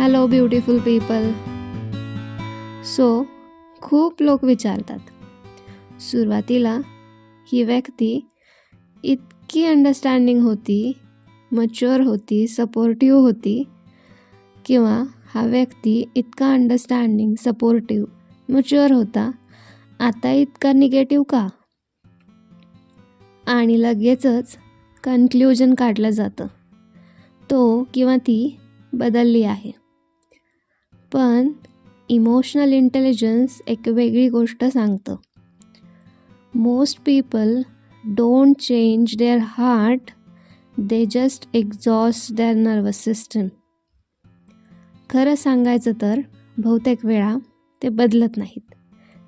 Hello beautiful people so खूप लोक विचारतात. सुरुवातीला ही व्यक्ती इतकी अंडरस्टँडिंग होती मच्युअर होती सपोर्टिव्ह होती किंवा हा व्यक्ती इतका अंडरस्टँडिंग सपोर्टिव्ह मच्युअर होता आता इतका निगेटिव्ह का? आणि लगेचच कन्क्ल्युजन काढलं जातं. तो किंवा ती बदलली आहे. पण इमोशनल इंटेलिजन्स एक वेगळी गोष्ट सांगतं. Most people don't change their heart they just exhaust their nervous system खरं सांगायचं तर बहुतेक वेळा ते बदलत नाहीत.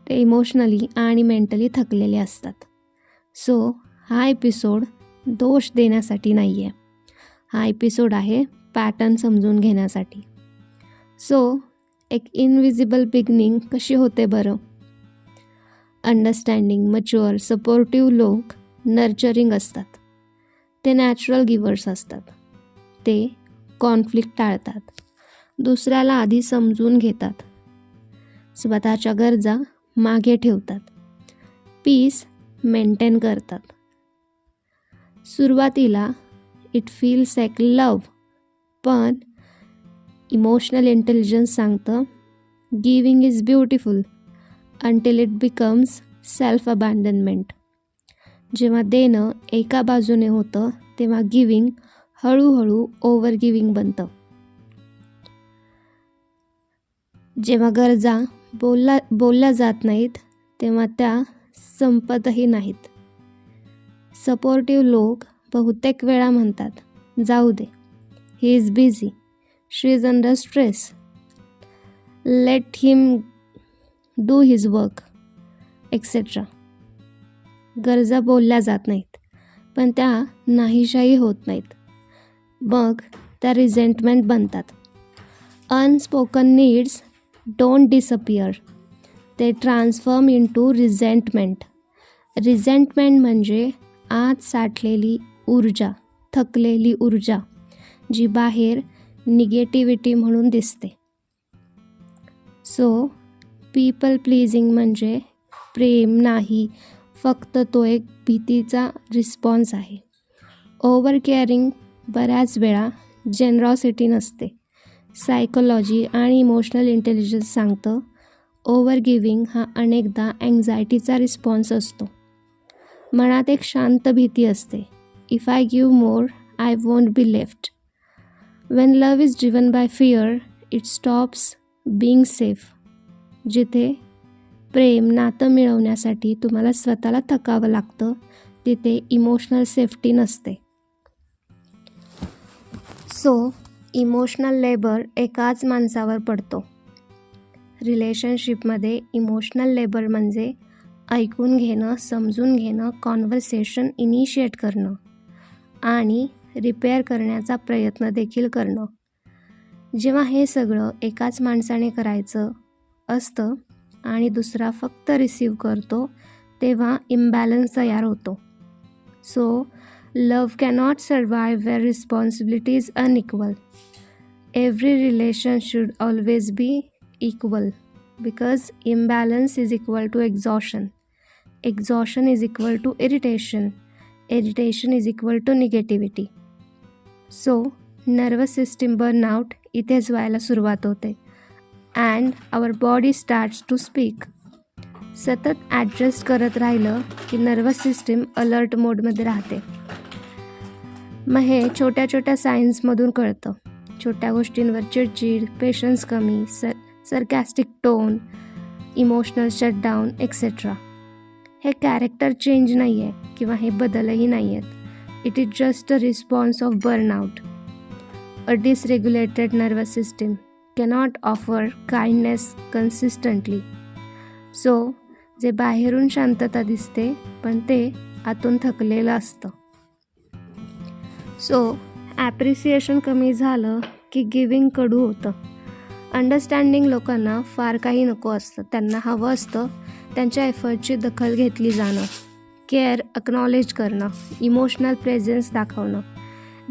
ते इमोशनली आणि मेंटली थकलेले असतात. सो हा एपिसोड दोष देण्यासाठी नाही आहे हा एपिसोड आहे पॅटर्न समजून घेण्यासाठी. सो एक इनविजिबल बिगनिंग कशी होते बरं? अंडरस्टँडिंग मच्युअर सपोर्टिव्ह लोक नर्चरिंग असतात. ते नॅचरल गिवर्स असतात. ते कॉन्फ्लिक्ट टाळतात. दुसऱ्याला आधी समजून घेतात. स्वतःच्या गरजा मागे ठेवतात. पीस मेंटेन करतात. सुरुवातीला इट फील्स एक लव पण इमोशनल इंटेलिजन्स सांगतं giving is beautiful until it becomes self abandonment जेव्हा देणं एका बाजूने होतं तेव्हा गिविंग हळूहळू ओव्हर गिविंग बनतं. जेव्हा गरजा बोलला बोलल्या जात नाहीत तेव्हा त्या संपतही नाहीत. सपोर्टिव्ह लोक बहुतेक वेळा म्हणतात जाऊ दे he is busy she is under stress let him do his work etcetera गरजा बोलल्या जात नाहीत पण त्या नाहीशाही होत नाहीत. मग त्या रिझेंटमेंट बनतात. अनस्पोकन नीड्स डोंट डिसअपियर ते transform into resentment resentment म्हणजे आत साठलेली ऊर्जा थकलेली ऊर्जा जी बाहेर निगेटिव्हिटी म्हणून दिसते. सो पीपल प्लीजिंग म्हणजे प्रेम नाही फक्त तो एक भीतीचा रिस्पॉन्स आहे. ओव्हर केअरिंग बऱ्याच वेळा जेनरॉसिटी नसते. सायकोलॉजी आणि इमोशनल इंटेलिजन्स सांगतं ओव्हर गिविंग हा अनेकदा अँझायटीचा रिस्पॉन्स असतो. मनात एक शांत भीती असते. If I give more I won't be left when love is driven by fear it stops being safe जिथे प्रेम नातं मिळवण्यासाठी तुम्हाला स्वतःला थकावं लागतं तिथे इमोशनल सेफ्टी नसते. सो इमोशनल लेबर एकाच माणसावर पडतो. रिलेशनशिपमध्ये इमोशनल लेबर म्हणजे ऐकून घेणं समजून घेणं कॉन्व्हर्सेशन इनिशिएट करणं. आणि रिपेअर करण्याचा प्रयत्न देखील करणं. जेव्हा हे सगळं एकाच माणसाने करायचं असतं आणि दुसरा फक्त रिसीव करतो तेव्हा इम्बॅलन्स तयार होतो. So love cannot survive where responsibility is unequal every relation should always be equal because imbalance is equal to exhaustion exhaustion is equal to irritation irritation is equal to negativity so nervous system burnout इथेच व्हायला सुरुवात होते. And our body starts to speak सतत adjust करत राहिलं की nervous system alert मोडमध्ये राहते. मग हे छोट्या छोट्या सायन्समधून कळतं. छोट्या गोष्टींवर चिडचिड पेशन्स कमी sir sarcastic tone emotional shutdown etcetera हे कॅरेक्टर चेंज नाही आहे किंवा हे बदलही नाही आहेत it is just a response of burnout a dysregulated nervous system cannot offer kindness consistently so जे बाहेरून शांतता दिसते पण ते आतून थकलेलं असतं. सो ॲप्रिसिएशन कमी झालं की गिविंग कडू होतं. अंडरस्टँडिंग लोकांना फार काही नको असतं. त्यांना हवं असतं त्यांच्या एफर्टची दखल घेतली जाणं. केअर अक्नॉलेज करणं इमोशनल प्रेझेन्स दाखवणं.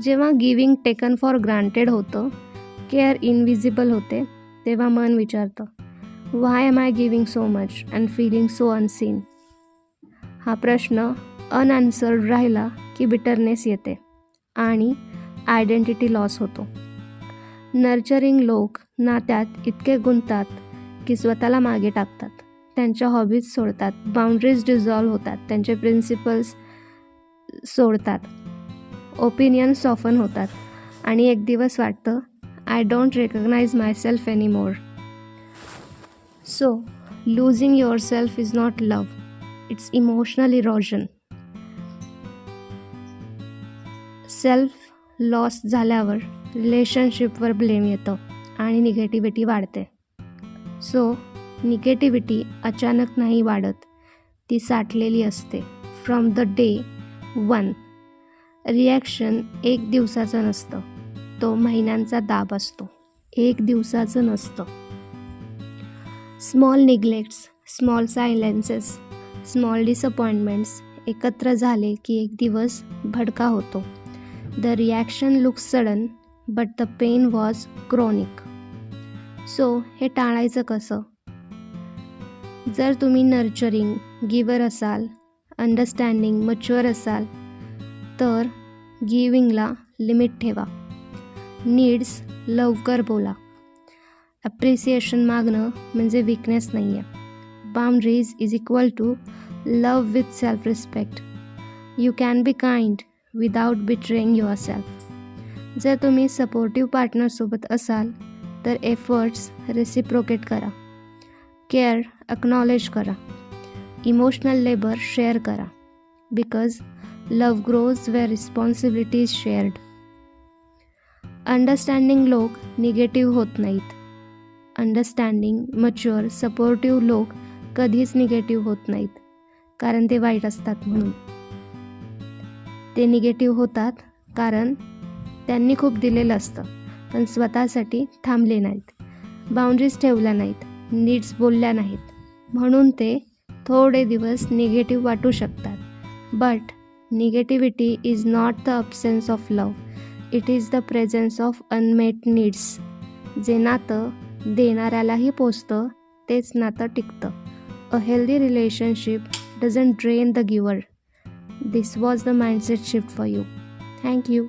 जेव्हा गिविंग टेकन फॉर ग्रांटेड होतं केअर इनविजिबल होते तेव्हा मन विचारतं why am I giving so much and feeling so unseen हा प्रश्न अनआन्सर्ड राहिला की बिटरनेस येते आणि आयडेंटिटी लॉस होतो. नर्चरिंग लोक नात्यात इतके गुंततात की स्वतःला मागे टाकतात. त्यांच्या हॉबीज सोडतात. बाउंड्रीज डिझॉल्व्ह होतात. त्यांचे प्रिन्सिपल्स सोडतात. ओपिनियन सॉफन होतात. आणि एक दिवस वाटतं I don't recognise myself any more so losing yourself is not love it's emotional erosion self loss झाल्यावर रिलेशनशिपवर ब्लेम येतं आणि निगेटिव्हिटी वाढते. सो निगेटिव्हिटी अचानक नाही वाढत. ती साठलेली असते. From the day one. Reaction एक दिवसाचं नसतं. तो महिन्यांचा दाब असतो. एक दिवसाचं नसतं. Small neglects small silences small disappointments एकत्र झाले की एक दिवस भडका होतो. The reaction looks sudden but the pain was chronic. So हे टाळायचं कसं? जर तुम्ही नर्चरिंग गिवर असाल अंडरस्टँडिंग मच्युअर असाल तर गिविंगला लिमिट ठेवा. नीड्स लवकर बोला. ॲप्रिसिएशन मागणं म्हणजे विकनेस नाही आहे boundaries is equal to love with self respect you can be kind without बिट्रेईंग your self जर तुम्ही सपोर्टिव्ह पार्टनरसोबत असाल तर एफर्ट्स रेसिप्रोकेट करा. केअर अक्नॉलेज करा. इमोशनल लेबर शेअर करा. Because love grows wear responsibility is shared understanding लोक negative होत नाहीत. अंडरस्टँडिंग मच्युअर सपोर्टिव्ह लोक कधीच निगेटिव्ह होत नाहीत. कारण ते वाईट असतात म्हणून. ते निगेटिव्ह होतात कारण त्यांनी खूप दिलेलं असतं. पण स्वतःसाठी थांबले नाहीत. बाउंड्रीज ठेवल्या नाहीत. नीड्स बोलल्या नाहीत. म्हणून ते थोडे दिवस निगेटिव्ह वाटू शकतात. But negativity is not the absence of love it is the presence of unmet needs. जे नातं देणाऱ्यालाही पोचतं तेच नातं टिकतं. A healthy relationship doesn't drain the giver this was the mindset shift for you. Thank you.